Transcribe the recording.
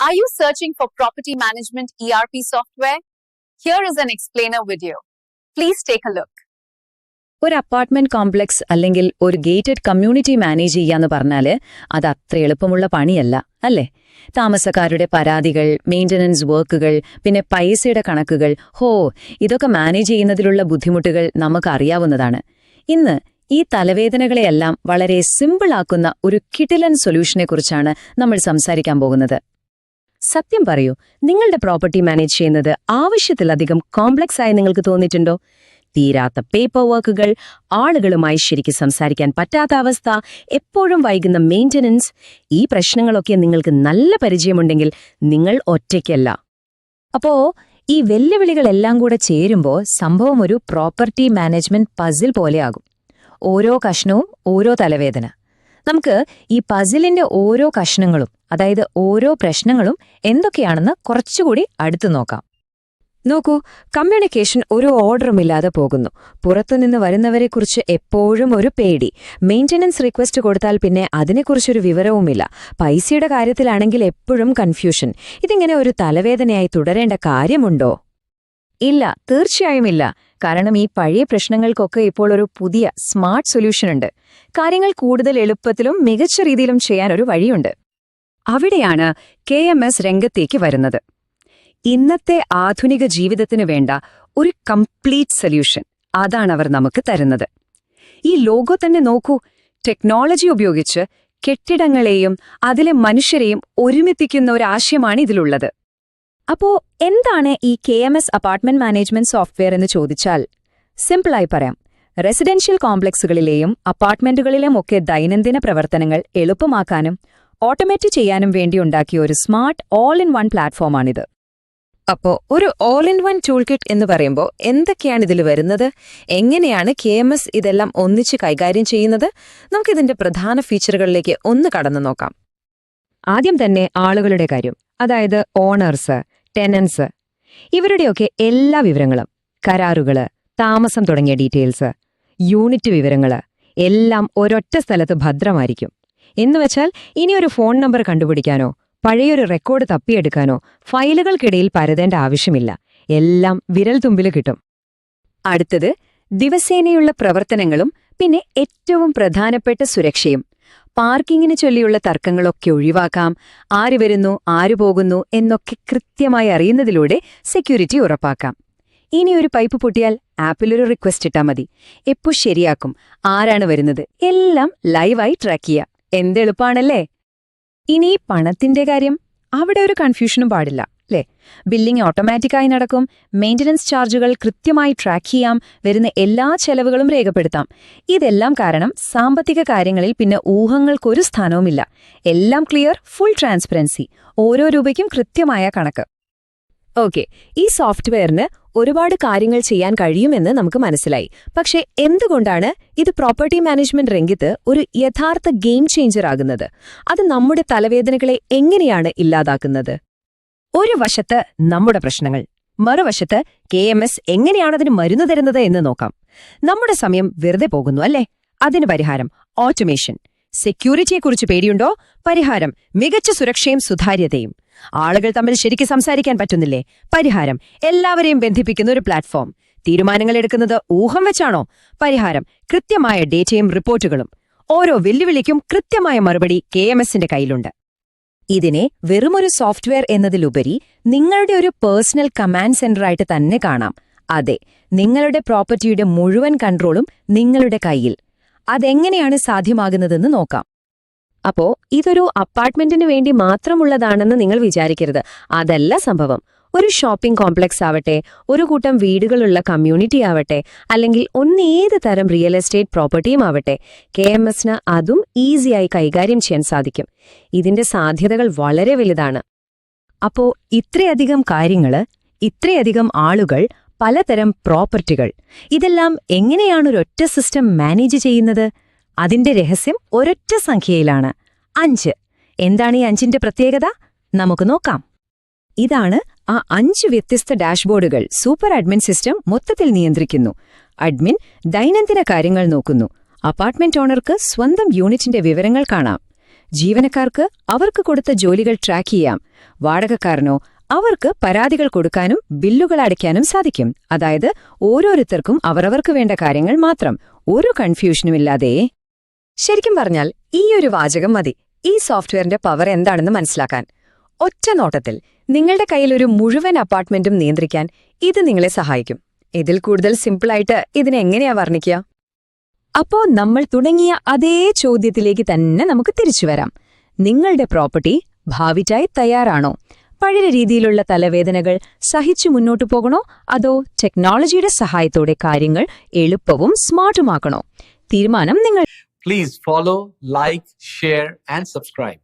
Are you searching for property management ERP software? Here is an explainer video. Please take a look. ഒരു apartment complex അല്ലെങ്കിൽ ഒരു gated community manage ചെയ്യാന്ന് പറഞ്ഞാൽ അത് അത്ര എളുപ്പമുള്ള പണിയല്ല അല്ലേ താമസക്കാരുടെ പരാതികൾ മെയിന്റനൻസ് വർക്കുകൾ പിന്നെ പൈസയുടെ കണക്കുകൾ ഹോ ഇതൊക്കെ മാനേജ് ചെയ്യുന്നതിലുള്ള ബുദ്ധിമുട്ടുകൾ നമുക്ക് അറിയാവുന്നതാണ് ഇന്ന് ഈ തലവേദനകളെയെല്ലാം വളരെ സിമ്പിളാക്കുന്ന ഒരു കിടിലൻ സൊല്യൂഷനെക്കുറിച്ചാണ് നമ്മൾ സംസാരിക്കാൻ പോകുന്നത് സത്യം പറയൂ നിങ്ങളുടെ പ്രോപ്പർട്ടി മാനേജ് ചെയ്യുന്നത് ആവശ്യത്തിലധികം കോംപ്ലക്സ് ആയി നിങ്ങൾക്ക് തോന്നിയിട്ടുണ്ടോ? തീരാത്ത പേപ്പർ വർക്കുകൾ ആളുകളുമായി ശരിക്ക് സംസാരിക്കാൻ പറ്റാത്ത അവസ്ഥ എപ്പോഴും വൈകുന്ന മെയിന്റനൻസ് ഈ പ്രശ്നങ്ങളൊക്കെ നിങ്ങൾക്ക് നല്ല പരിചയമുണ്ടെങ്കിൽ നിങ്ങൾ ഒറ്റയ്ക്കല്ല. അപ്പോ ഈ വെല്ലുവിളികളെല്ലാം കൂടെ ചേരുമ്പോൾ സംഭവം ഒരു പ്രോപ്പർട്ടി മാനേജ്മെന്റ് പസിൽ പോലെയാകും. ഓരോ കഷ്ണവും ഓരോ തലവേദന. നമുക്ക് ഈ പസിലിന്റെ ഓരോ കഷ്ണങ്ങളും അതായത് ഓരോ പ്രശ്നങ്ങളും എന്തൊക്കെയാണെന്ന് കുറച്ചുകൂടി അടുത്തു നോക്കാം. നോക്കൂ കമ്മ്യൂണിക്കേഷൻ ഒരു ഓർഡറും ഇല്ലാതെ പോകുന്നു. പുറത്തുനിന്ന് വരുന്നവരെക്കുറിച്ച് എപ്പോഴും ഒരു പേടി. മെയിന്റനൻസ് റിക്വസ്റ്റ് കൊടുത്താൽ പിന്നെ അതിനെക്കുറിച്ചൊരു വിവരവുമില്ല. പൈസയുടെ കാര്യത്തിലാണെങ്കിൽ എപ്പോഴും കൺഫ്യൂഷൻ ഇതിങ്ങനെ ഒരു തലവേദനയായി തുടരേണ്ട കാര്യമുണ്ടോ? ഇല്ല തീർച്ചയായും ഇല്ല. കാരണം ഈ പഴയ പ്രശ്നങ്ങൾക്കൊക്കെ ഇപ്പോൾ ഒരു പുതിയ സ്മാർട്ട് സൊല്യൂഷൻ ഉണ്ട്. കാര്യങ്ങൾ കൂടുതൽ എളുപ്പത്തിലും മികച്ച രീതിയിലും ചെയ്യാൻ ഒരു വഴിയുണ്ട്. അവിടെയാണ് കെ എം എസ് രംഗത്തേക്ക് വരുന്നത്. ഇന്നത്തെ ആധുനിക ജീവിതത്തിന് വേണ്ട ഒരു കംപ്ലീറ്റ് സൊല്യൂഷൻ അതാണ് അവർ നമുക്ക് തരുന്നത്. ഈ ലോഗോ തന്നെ നോക്കൂ. ടെക്നോളജി ഉപയോഗിച്ച് കെട്ടിടങ്ങളെയും അതിലെ മനുഷ്യരെയും ഒരുമിപ്പിക്കുന്ന ഒരു ആശയമാണ് ഇതിലുള്ളത്. അപ്പോ എന്താണ് ഈ K M S apartment management software എന്ന് ചോദിച്ചാൽ? സിമ്പിളായി പറയാം. റെസിഡൻഷ്യൽ കോംപ്ലക്സുകളിലെയും അപ്പാർട്ട്മെന്റുകളിലും ഒക്കെ ദൈനംദിന പ്രവർത്തനങ്ങൾ എളുപ്പമാക്കാനും ഓട്ടോമേറ്റ് ചെയ്യാനും വേണ്ടി ഉണ്ടാക്കിയ ഒരു സ്മാർട്ട് ഓൾ ഇൻ വൺ പ്ലാറ്റ്ഫോമാണിത്. അപ്പോ ഒരു all in one tool kit എന്ന് പറയുമ്പോൾ എന്തൊക്കെയാണ് ഇതിൽ വരുന്നത്? എങ്ങനെയാണ് കെ എം എസ് ഇതെല്ലാം ഒന്നിച്ച് കൈകാര്യം ചെയ്യുന്നത്? നമുക്കിതിന്റെ പ്രധാന ഫീച്ചറുകളിലേക്ക് ഒന്ന് കടന്നു നോക്കാം. ആദ്യം തന്നെ ആളുകളുടെ കാര്യം. അതായത് ഓണേഴ്സ്. ടെനൻസ്. ഇവരുടെയൊക്കെ എല്ലാ വിവരങ്ങളും കരാറുകൾ താമസം തുടങ്ങിയ ഡീറ്റെയിൽസ് യൂണിറ്റ് വിവരങ്ങൾ എല്ലാം ഒരൊറ്റ സ്ഥലത്ത് ഭദ്രമായിരിക്കും. എന്നുവെച്ചാൽ ഇനി ഒരു ഫോൺ നമ്പർ കണ്ടുപിടിക്കാനോ പഴയൊരു റെക്കോർഡ് തപ്പിയെടുക്കാനോ ഫയലുകൾക്കിടയിൽ പരതേണ്ട ആവശ്യമില്ല. എല്ലാം വിരൽ തുമ്പിൽ കിട്ടും. അടുത്തത് ദിവസേനയുള്ള പ്രവർത്തനങ്ങളും പിന്നെ ഏറ്റവും പ്രധാനപ്പെട്ട സുരക്ഷയും. പാർക്കിങ്ങിന് ചൊല്ലിയുള്ള തർക്കങ്ങളൊക്കെ ഒഴിവാക്കാം. ആര് വരുന്നു ആര് പോകുന്നു എന്നൊക്കെ കൃത്യമായി അറിയുന്നതിലൂടെ സെക്യൂരിറ്റി ഉറപ്പാക്കാം. ഇനി ഒരു പൈപ്പ് പൊട്ടിയാൽ ആപ്പിലൊരു റിക്വസ്റ്റ് ഇട്ടാൽ മതി. എപ്പോ ശരിയാക്കും ആരാണ് വരുന്നത് എല്ലാം ലൈവായി ട്രാക്ക് ചെയ്യാം. എന്തെളുപ്പാണല്ലേ? ഇനി പണത്തിന്റെ കാര്യം അവിടെ ഒരു കൺഫ്യൂഷനും പാടില്ല. അല്ലേ ബില്ലിംഗ് ഓട്ടോമാറ്റിക്കായി നടക്കും. മെയിന്റനൻസ് ചാർജുകൾ കൃത്യമായി ട്രാക്ക് ചെയ്യാം. വരുന്ന എല്ലാ ചെലവുകളും രേഖപ്പെടുത്താം. ഇതെല്ലാം കാരണം സാമ്പത്തിക കാര്യങ്ങളിൽ പിന്നെ ഊഹങ്ങൾക്കൊരു സ്ഥാനവുമില്ല. എല്ലാം ക്ലിയർ ഫുൾ ട്രാൻസ്പെറൻസി ഓരോ രൂപയ്ക്കും കൃത്യമായ കണക്ക്. ഓക്കെ ഈ സോഫ്റ്റ്വെയറിന് ഒരുപാട് കാര്യങ്ങൾ ചെയ്യാൻ കഴിയുമെന്ന് നമുക്ക് മനസ്സിലായി. പക്ഷേ എന്തുകൊണ്ടാണ് ഇത് പ്രോപ്പർട്ടി മാനേജ്മെന്റ് രംഗത്ത് ഒരു യഥാർത്ഥ ഗെയിം ചേഞ്ചർ ആകുന്നത്? അത് നമ്മുടെ തലവേദനകളെ എങ്ങനെയാണ് ഇല്ലാതാക്കുന്നത്? ഒരു വശത്ത് നമ്മുടെ പ്രശ്നങ്ങൾ മറുവശത്ത് കെ എം എസ് എങ്ങനെയാണതിന് മരുന്ന് തരുന്നത് എന്ന് നോക്കാം. നമ്മുടെ സമയം വെറുതെ പോകുന്നു അല്ലേ? അതിന് പരിഹാരം ഓട്ടോമേഷൻ. സെക്യൂരിറ്റിയെക്കുറിച്ച് പേടിയുണ്ടോ? പരിഹാരം മികച്ച സുരക്ഷയും സുതാര്യതയും. ആളുകൾ തമ്മിൽ ശരിക്ക് സംസാരിക്കാൻ പറ്റുന്നില്ലേ? പരിഹാരം എല്ലാവരെയും ബന്ധിപ്പിക്കുന്ന ഒരു പ്ലാറ്റ്ഫോം. തീരുമാനങ്ങൾ എടുക്കുന്നത് ഊഹം വെച്ചാണോ? പരിഹാരം കൃത്യമായ ഡേറ്റയും റിപ്പോർട്ടുകളും. ഓരോ വെല്ലുവിളിക്കും കൃത്യമായ മറുപടി കെ എം എസിന്റെ കയ്യിലുണ്ട്. ഇതിനെ വെറുമൊരു സോഫ്റ്റ്വെയർ എന്നതിലുപരി നിങ്ങളുടെ ഒരു പേഴ്സണൽ കമാൻഡ് സെന്ററായിട്ട് തന്നെ കാണാം. അതെ നിങ്ങളുടെ പ്രോപ്പർട്ടിയുടെ മുഴുവൻ കൺട്രോളും നിങ്ങളുടെ കയ്യിൽ. അതെങ്ങനെയാണ് സാധ്യമാകുന്നതെന്ന് നോക്കാം. അപ്പോ ഇതൊരു അപ്പാർട്ട്മെന്റിന് വേണ്ടി മാത്രമുള്ളതാണെന്ന് നിങ്ങൾ വിചാരിക്കരുത്. അതല്ല സംഭവം. ഒരു ഷോപ്പിംഗ് കോംപ്ലക്സ് ആവട്ടെ ഒരു കൂട്ടം വീടുകളുള്ള കമ്മ്യൂണിറ്റി ആവട്ടെ അല്ലെങ്കിൽ ഒന്നേത് തരം റിയൽ എസ്റ്റേറ്റ് പ്രോപ്പർട്ടിയും ആവട്ടെ കെ എം എസിന് അതും ഈസിയായി കൈകാര്യം ചെയ്യാൻ സാധിക്കും. ഇതിന്റെ സാധ്യതകൾ വളരെ വലുതാണ്. അപ്പോ ഇത്രയധികം കാര്യങ്ങൾ ഇത്രയധികം ആളുകൾ പലതരം പ്രോപ്പർട്ടികൾ ഇതെല്ലാം എങ്ങനെയാണ് ഒരൊറ്റ സിസ്റ്റം മാനേജ് ചെയ്യുന്നത്? അതിന്റെ രഹസ്യം ഒരൊറ്റ സംഖ്യയിലാണ്. അഞ്ച്. എന്താണ് ഈ അഞ്ചിന്റെ പ്രത്യേകത? നമുക്ക് നോക്കാം. ഇതാണ് ആ അഞ്ച് വ്യത്യസ്ത ഡാഷ്ബോർഡുകൾ സൂപ്പർ അഡ്മിൻ സിസ്റ്റം മൊത്തത്തിൽ നിയന്ത്രിക്കുന്നു. അഡ്മിൻ ദൈനംദിന കാര്യങ്ങൾ നോക്കുന്നു. അപ്പാർട്ട്മെന്റ് ഓണർക്ക് സ്വന്തം യൂണിറ്റിന്റെ വിവരങ്ങൾ കാണാം. ജീവനക്കാർക്ക് അവർക്ക് കൊടുത്ത ജോലികൾ ട്രാക്ക് ചെയ്യാം. വാടകക്കാരനോ അവർക്ക് പരാതികൾ കൊടുക്കാനും ബില്ലുകൾ അടയ്ക്കാനും സാധിക്കും. അതായത് ഓരോരുത്തർക്കും അവരവർക്ക് വേണ്ട കാര്യങ്ങൾ മാത്രം. ഒരു കൺഫ്യൂഷനും ഇല്ലാതെ ശരിക്കും പറഞ്ഞാൽ ഈ ഒരു വാചകം മതി. ഈ സോഫ്റ്റ്വെയറിന്റെ പവർ എന്താണെന്ന് മനസ്സിലാക്കാൻ. ഒറ്റ നോട്ടത്തിൽ നിങ്ങളുടെ കയ്യിൽ ഒരു മുഴുവൻ അപ്പാർട്ട്മെന്റും നിയന്ത്രിക്കാൻ ഇത് നിങ്ങളെ സഹായിക്കും. ഇതിൽ കൂടുതൽ സിമ്പിളായിട്ട് ഇതിനെങ്ങനെയാ വർണിക്കുക? അപ്പോ നമ്മൾ തുടങ്ങിയ അതേ ചോദ്യത്തിലേക്ക് തന്നെ നമുക്ക് തിരിച്ചു വരാം. നിങ്ങളുടെ പ്രോപ്പർട്ടി ഭാവിറ്റായി തയ്യാറാണോ? പഴയ രീതിയിലുള്ള തലവേദനകൾ സഹിച്ചു മുന്നോട്ടു പോകണോ? അതോ ടെക്നോളജിയുടെ സഹായത്തോടെ കാര്യങ്ങൾ എളുപ്പവും സ്മാർട്ടുമാക്കണോ? തീരുമാനം നിങ്ങൾ please follow like share and subscribe.